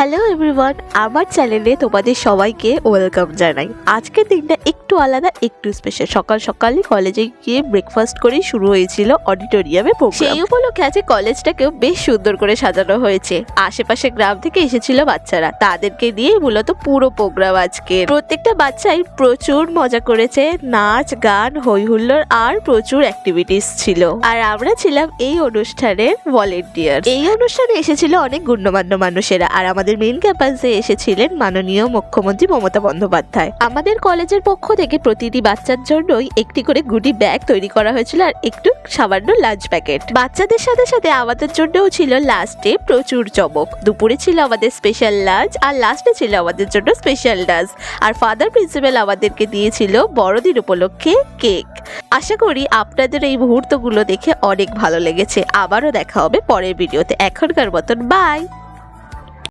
Hello everyone আমার চ্যানেলে তোমাদের সবাইকে ওয়েলকাম জানাই। আজকের দিনটা একটু আলাদা, একটু স্পেশাল সকাল সকালই কলেজে গিয়ে ব্রেকফাস্ট করেই শুরু হয়েছিল অডিটোরিয়ামে সেই উপলক্ষে আজকে কলেজটাকেও বেশ সুন্দর করে সাজানো হয়েছে। আশেপাশে গ্রাম থেকে এসেছিল বাচ্চারা। তাদেরকে দিয়ে মূলত পুরো প্রোগ্রাম আজকে। প্রত্যেকটা বাচ্চাই প্রচুর মজা করেছে। নাচ, গান হই হুল্লোড় আর প্রচুর অ্যাক্টিভিটিস ছিল। আর আমরা ছিলাম এই অনুষ্ঠানের ভলেন্টিয়ার এই অনুষ্ঠানে এসেছিল অনেক গণ্যমান্য মানুষেরা। আর আমাদের মেইন ক্যাম্পাসে এসেছিলেন মাননীয় মুখ্যমন্ত্রী মমতা বন্দ্যোপাধ্যায়। আমাদের কলেজের পক্ষ থেকে প্রতিটি বাচ্চার জন্যই একটি করে গুটি ব্যাগ তৈরি করা হয়েছিল আর একটু সামান্য লাঞ্চ প্যাকেট বাচ্চাদের সাথে সাথে আমাদের জন্যও ছিল লাস্টে প্রচুর চমক। দুপুরে ছিল আমাদের স্পেশাল লাঞ্চ আর লাস্টে ছিল আমাদের জন্য স্পেশাল ডান্স আর ফাদার প্রিন্সিপাল আমাদেরকে দিয়েছিল বড়দিন উপলক্ষে কেক আশা করি আপনাদের এই মুহূর্তগুলো দেখে অনেক ভালো লেগেছে। আবারও দেখা হবে পরের ভিডিওতে এখনকার মতন বাই